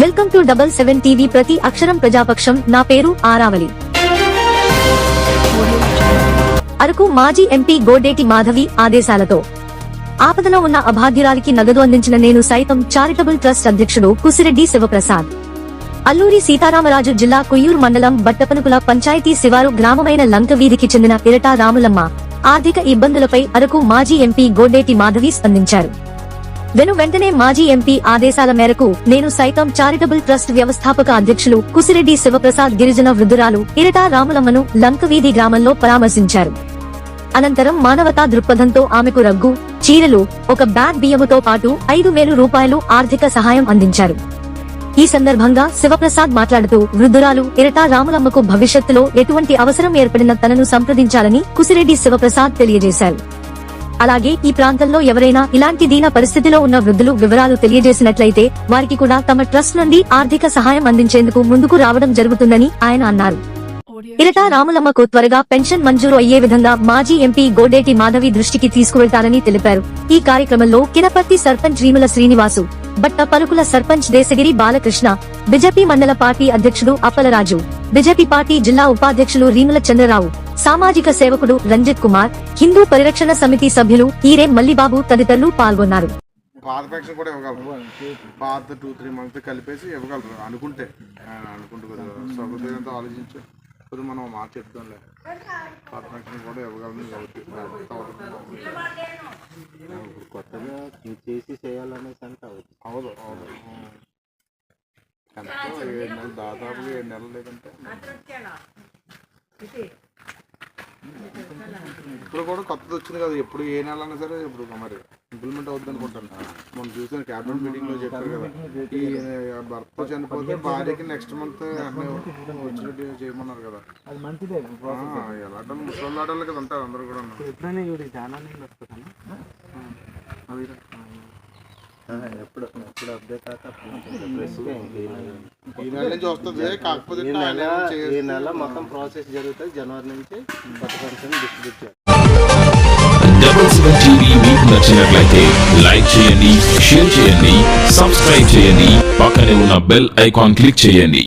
Welcome to double seven TV ప్రతి అక్షరం ప్రజాపక్షం. నా పేరు ఆరావళి. అరకు మాజీ ఎంపీ గోడేటి మాధవి ఆదేశాలతో ఆపదలో ఉన్న అభాగ్యురాలికి నగదు అందించిన నేను సైతం చారిటబుల్ ట్రస్ట్ అధ్యక్షుడు కుసిరెడ్డి శివప్రసాద్. అల్లూరి సీతారామరాజు జిల్లా కుయ్యూరు మండలం బట్టపనుకుల పంచాయతీ శివారు గ్రామమైన లంక వీధికి చెందిన ఇరటా రాములమ్మ ఆర్థిక ఇబ్బందులపై అరకు మాజీ ఎంపీ గోడేటి మాధవి స్పందించారు. వెను వెంటనే మాజీ ఎంపీ ఆదేశాల మేరకు నేను సైతం చారిటబుల్ ట్రస్ట్ వ్యవస్థాపక అధ్యక్షులు కుసిరెడ్డి శివప్రసాద్ గిరిజన వృద్ధురాలు ఇరటా రాములమ్మను లంకవీధి గ్రామంలో పరామర్శించారు. అనంతరం మానవతా దృక్పథంతో ఆమెకు రగ్గు చీరలు ఒక బ్యాగ్ బియ్యముతో పాటు ఐదు వేలు రూపాయలు ఆర్థిక సహాయం అందించారు. ఈ సందర్భంగా శివప్రసాద్ మాట్లాడుతూ వృద్ధురాలు ఇరటా రాములమ్మకు భవిష్యత్తులో ఎటువంటి అవసరం ఏర్పడిన తనను సంప్రదించాలని కుసిరెడ్డి శివప్రసాద్ తెలియజేశారు. అలాగే ఈ ప్రాంతంలో ఎవరైనా ఇలాంటి దీన పరిస్థితిలో ఉన్న వృద్ధులు వివరాలు తెలియజేసినట్లయితే వారికి కూడా తమ ట్రస్ట్ నుండి ఆర్థిక సహాయం అందించేందుకు ముందుకు రావడం జరుగుతుందని ఆయన అన్నారు. ఇరటా రాములమ్మకు త్వరగా పెన్షన్ మంజూరు అయ్యే విధంగా మాజీ ఎంపీ గోడేటి మాధవి దృష్టికి తీసుకువెళ్తారని తెలిపారు. ఈ కార్యక్రమంలో కినపర్తి సర్పంచ్ రీముల శ్రీనివాసు బట్ట పలుకుల సర్పంచ్ దేశగిరి బాలకృష్ణ బిజెపి మండల పార్టీ అధ్యక్షుడు అప్పలరాజు బిజెపి పార్టీ జిల్లా ఉపాధ్యక్షులు రీముల చంద్రరావు సామాజిక సేవకుడు రంజిత్ కుమార్ హిందూ పరిరక్షణ సమితి సభ్యులు ఈరే మల్లిబాబు తదితరులు పాల్గొన్నారు. పాత పెన్షన్ కూడా ఇవ్వగలరు. పాత టూ త్రీ మంత్స్ కలిపేసి ఇవ్వగలరు. అనుకుంటే ఆయన అనుకుంటూ సహృదయంతో ఆలోచించి. కొద్దిగా మనం మాట చెప్తాంలే. పాత పెన్షన్ కూడా ఇవ్వగలను ఇప్పుడు కొత్తగా చేసి చేయాలనేసి అంటే అవ్వదు అవదు అవదు ఎంత ఏడు నెలలు దాదాపుగా ఏడు నెలలు లేదంటే? ఇప్పుడు కూడా కొత్తది వచ్చింది కదా ఎప్పుడు ఏ నెల అయినా సరే ఇప్పుడు మరి ఇంప్లిమెంట్ అవుద్ది అనుకుంటాను మనం చూసిన క్యాబినెట్ మీటింగ్లో చెప్పారు కదా ఈ భర్త చనిపోతే భార్యకి నెక్స్ట్ మంత్ వచ్చినట్టు చేయమన్నారు కదా. అది మంచిదే ఆ, ఎలా ముసలి ఆడాలి కదా ఉంటారు అందరూ కూడా ఎప్పుడైనా వస్తుందా ఎప్పుడు ఎప్పుడు అప్డేట్ ఈ నెల ఈ మొత్తం ప్రాసెస్ జరుగుతుంది. జనవరి నుంచి కొత్త పెన్షన్ డిస్ట్రిబ్యూట్ చేయాలి డబుల్ సెవెన్ టీవీ మీకు నచ్చినట్లయితే లైక్ చేయండి షేర్ చేయండి సబ్స్క్రైబ్ చేయండి. పక్కనే ఉన్న బెల్ ఐకాన్ క్లిక్ చేయండి.